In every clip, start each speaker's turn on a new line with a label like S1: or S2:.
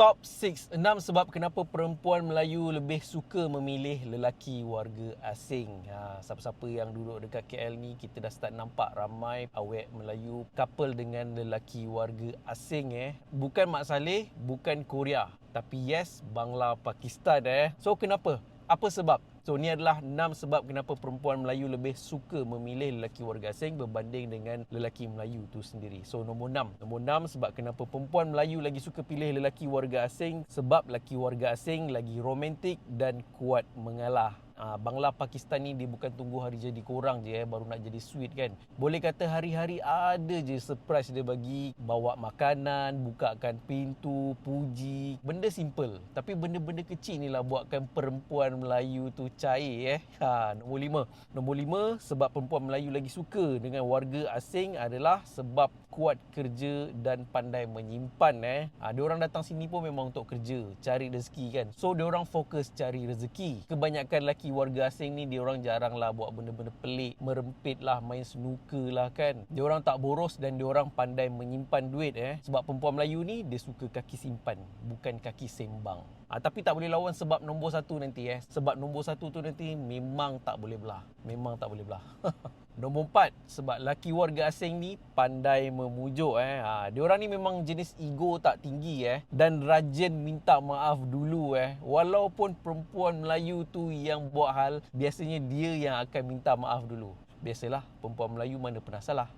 S1: Top 6 6 sebab kenapa perempuan Melayu lebih suka memilih lelaki warga asing. Ha, siapa-siapa yang duduk dekat KL ni kita dah start nampak ramai awek Melayu couple dengan lelaki warga asing eh. Bukan Mak Saleh, bukan Korea, tapi yes Bangla Pakistan eh. So kenapa? Apa sebab? So ni adalah 6 sebab kenapa perempuan Melayu lebih suka memilih lelaki warga asing berbanding dengan lelaki Melayu tu sendiri. So nombor 6. Nombor 6 sebab kenapa perempuan Melayu lagi suka pilih lelaki warga asing sebab lelaki warga asing lagi romantik dan kuat mengalah. Ha, Bangla Pakistan ni dia bukan tunggu hari jadi korang je eh, baru nak jadi sweet kan. Boleh kata hari-hari ada je surprise dia bagi. Bawa makanan, bukakan pintu, puji. Benda simple. Tapi benda-benda kecil ni lah buatkan perempuan Melayu tu cair eh. Ha, nombor lima. Nombor lima sebab perempuan Melayu lagi suka dengan warga asing adalah sebab kuat kerja dan pandai menyimpan eh. Ha, dia orang datang sini pun memang untuk kerja, cari rezeki kan. So dia orang fokus cari rezeki. Kebanyakan lelaki warga asing ni dia orang jarang lah buat benda-benda pelik, merempit lah, main snooker lah kan. Dia orang tak boros dan dia orang pandai menyimpan duit eh. Sebab perempuan Melayu ni dia suka kaki simpan, bukan kaki sembang. Ha, tapi tak boleh lawan sebab nombor satu nanti eh. Sebab nombor satu tu nanti memang tak boleh belah. Memang tak boleh belah. nombor empat, sebab laki warga asing ni pandai memujuk eh. Ha, dia orang ni memang jenis ego tak tinggi eh. Dan rajin minta maaf dulu eh. Walaupun perempuan Melayu tu yang buat hal, biasanya dia yang akan minta maaf dulu. Biasalah, perempuan Melayu mana pernah salah.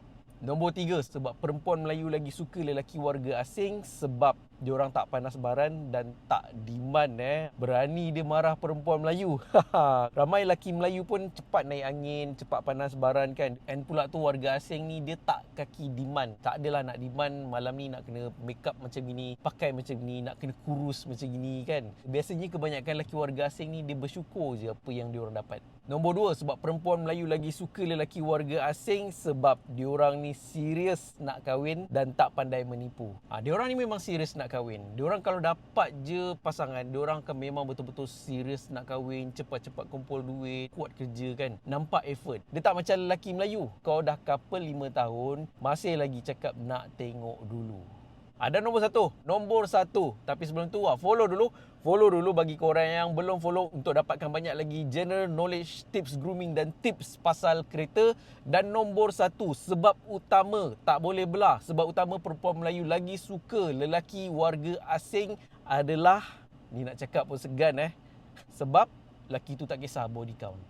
S1: Nombor tiga, sebab perempuan Melayu lagi suka lelaki warga asing sebab dia orang tak panas baran dan tak demand eh. Berani dia marah perempuan Melayu. Ramai lelaki Melayu pun cepat naik angin, cepat panas baran kan. And pula tu warga asing ni dia tak kaki demand. Tak adalah nak demand malam ni nak kena make up macam ni, pakai macam ni, nak kena kurus macam gini kan. Biasanya kebanyakan lelaki warga asing ni dia bersyukur je apa yang dia orang dapat. Nombor dua, sebab perempuan Melayu lagi suka lelaki warga asing sebab dia orang ni serius nak kahwin dan tak pandai menipu. Ha, dia orang ni memang serius kahwin. Diorang kalau dapat je pasangan, diorang akan memang betul-betul serius nak kahwin, cepat-cepat kumpul duit, kuat kerja kan. Nampak effort. Dia tak macam lelaki Melayu. Kau dah couple 5 tahun, masih lagi cakap nak tengok dulu. Ada nombor satu. Nombor satu. Tapi sebelum tu, follow dulu. Follow dulu bagi korang yang belum follow untuk dapatkan banyak lagi general knowledge, tips grooming dan tips pasal kereta. Dan nombor satu, sebab utama tak boleh belah. Sebab utama perempuan Melayu lagi suka lelaki warga asing adalah, ni nak cakap pun segan eh. Sebab lelaki tu tak kisah body count.